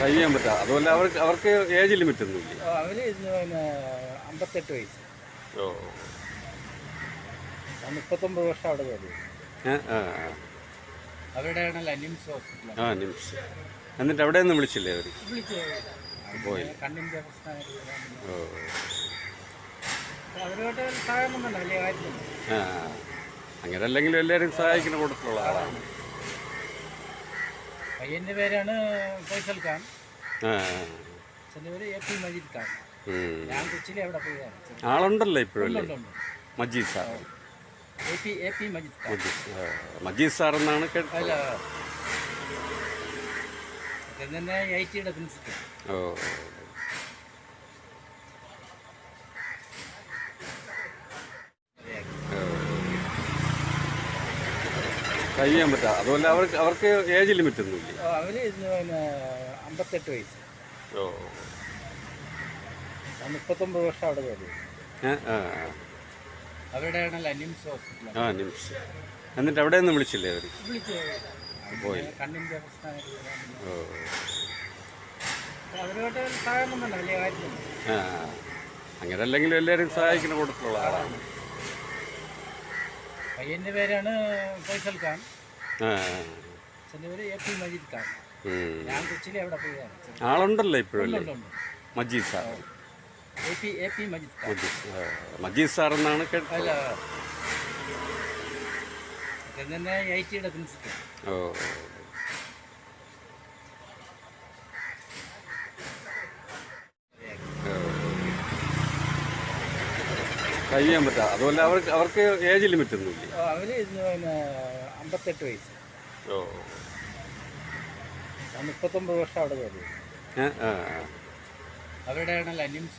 കഴിയാൻ പറ്റാ. അതുപോലെ അവർക്ക് അവർക്ക് ഏജ് ലിമിറ്റ് ഒന്നും ഇല്ല അവർ പിന്നെ അമ്പത്തെട്ട് വയസ്സ്. ഓ. മുപ്പത്തൊമ്പത് വർഷം അവിടെ ജോലി അവരുടെ നിംസ് ഹോസ്പിറ്റൽ. ആ നിംസ് എന്നിട്ട് അവിടെ നിന്ന് വിളിച്ചില്ലേ അവർ? പോയി. കണ്ണിന്റെ ഓ. അവരുമായിട്ട് സഹായം ഒന്നുമില്ല വലിയ കാര്യം ആ അങ്ങനെ അല്ലെങ്കിലും എല്ലാവരും സഹായിക്കുന്ന കൂട്ടത്തിലുള്ള ആളാണ്. പയ്യന്റെ പേരാണ് ഫൈസൽ ഖാൻ. അച്ഛന്റെ പേര് എ പി മജീദ് ഖാൻ. ഞാൻ കൊച്ചിയിലെ അവിടെ പോയതാണ്. ആളുണ്ടല്ലോ ഇപ്പോഴും Majeed sir. A P A P Majeed Khan. Majeed sir. എന്നാണ് കേട്ടത്? തന്നെ ഐ ടിയുടെ പ്രിൻസിപ്പൽ. ഓ. കഴിയാൻ പറ്റാ. അതുപോലെ അവർക്ക് അവർക്ക് ഏജ് ലിമിറ്റ് ഒന്നും ഇല്ല അവർ അമ്പത്തെട്ട് വയസ്സ്. ഓ. മുപ്പത്തൊമ്പത് വർഷം അവിടെ ജോലി ചെയ്തു. ഏ, ആ ഹോസ്പിറ്റൽ. എന്നിട്ട് അവിടെ നിന്ന് വിളിച്ചില്ലേ അവർ. കണ്ണിന്റെ ഓ. സഹായം ഒന്നുമില്ല വലിയ ആ അങ്ങനെ അല്ലെങ്കിലും എല്ലാവരും സഹായിക്കുന്ന കൂട്ടത്തിലുള്ള ആളാണ്. പയ്യന്റെ പേരാണ് ഫൈസൽ ഖാൻ. ആളുണ്ടല്ലോ ഇപ്പോഴും ഉണ്ട് അല്ലേ ഉണ്ട്. മജീദ് സാർ. മജീദ് സാർ എന്നാണ് കേട്ടത്. അല്ല കഴിയാൻ പറ്റാ. അതുപോലെ അവർക്ക് അവർക്ക് ഏജ് ലിമിറ്റ് ഒന്നും ഇല്ല. അവർ പിന്നെ അമ്പത്തെട്ട് വയസ്സ്. ഓ. മുപ്പത്തൊമ്പത് വർഷം അവിടെ ജോലി ആ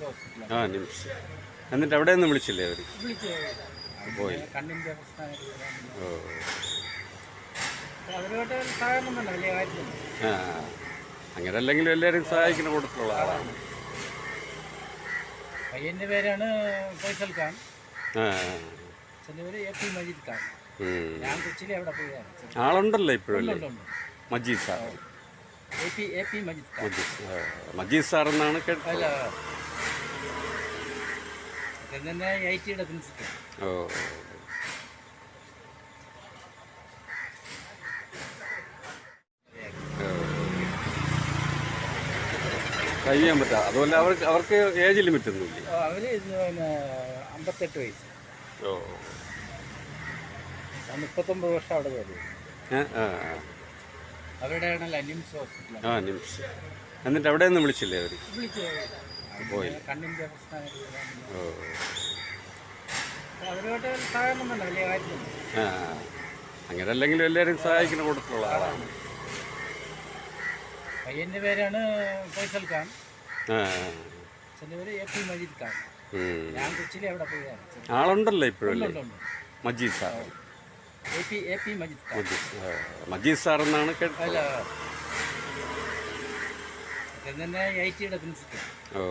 ഹോസ്പിറ്റൽ എന്നിട്ട് അവിടെ നിന്ന് വിളിച്ചില്ലേ അവർ? പോയി. കണ്ണിന്റെ ഓ. അവരുമായിട്ട് സഹായം ഒന്നുമില്ല വലിയ കാര്യമൊന്നും ആ അങ്ങനെ അല്ലെങ്കിലും എല്ലാവരും സഹായിക്കുന്ന കൂട്ടത്തിലുള്ള ആളാണ്. പയ്യന്റെ പേരാണ് ഫൈസൽ ഖാൻ. അച്ഛന്റെ പേര് എ പി മജീദ് ഖാൻ. ഞാൻ കൊച്ചിയിലെ അവിടെ പോയതാണ്. ആളുണ്ടല്ലോ ഇപ്പോഴല്ലേ? Majeed sir. A P A P Majeed Khan. Majeed sir എന്നാണ് കേട്ടത്. തന്നെ ഐ ടിയുടെ പ്രിൻസിപ്പൽ. ഓ. കഴിയാൻ പറ്റാ. അതുപോലെ അവർക്ക് അവർക്ക് ഏജ് ലിമിറ്റ് ഒന്നും ഇല്ല. അവർ അമ്പത്തെട്ട് വയസ്സ്. ഓ. മുപ്പത്തൊമ്പത് വർഷം അവിടെ ജോലി ചെയ്തു ഏ, ആ ഹോസ്പിറ്റൽ. എന്നിട്ട് അവിടെ നിന്ന് വിളിച്ചില്ലേ അവർ. കണ്ണിന്റെ ഓ. സഹായം ഒന്നുമില്ല വലിയ ആ അങ്ങനെ അല്ലെങ്കിലും എല്ലാവരും സഹായിക്കുന്ന കൂട്ടത്തിലുള്ള ആളാണ്. പയ്യന്റെ പേരാണ് ഫൈസൽ ഖാൻ. അച്ഛന്റെ പേര് എ പി മജീദ് ഖാൻ. ഞാൻ കൊച്ചിയിലെ അവിടെ പോയതാണ് ആളുണ്ടല്ലോ ഇപ്പോഴും ഉണ്ട് അല്ലേ? ഉണ്ട് ഉണ്ട് Majeed sir. A P A P Majeed Khan. Majeed sir എന്നാണ് കേട്ടത്? അല്ല. ഇത് തന്നെ ഐ ടിയുടെ പ്രിൻസിപ്പൽ. ഓ.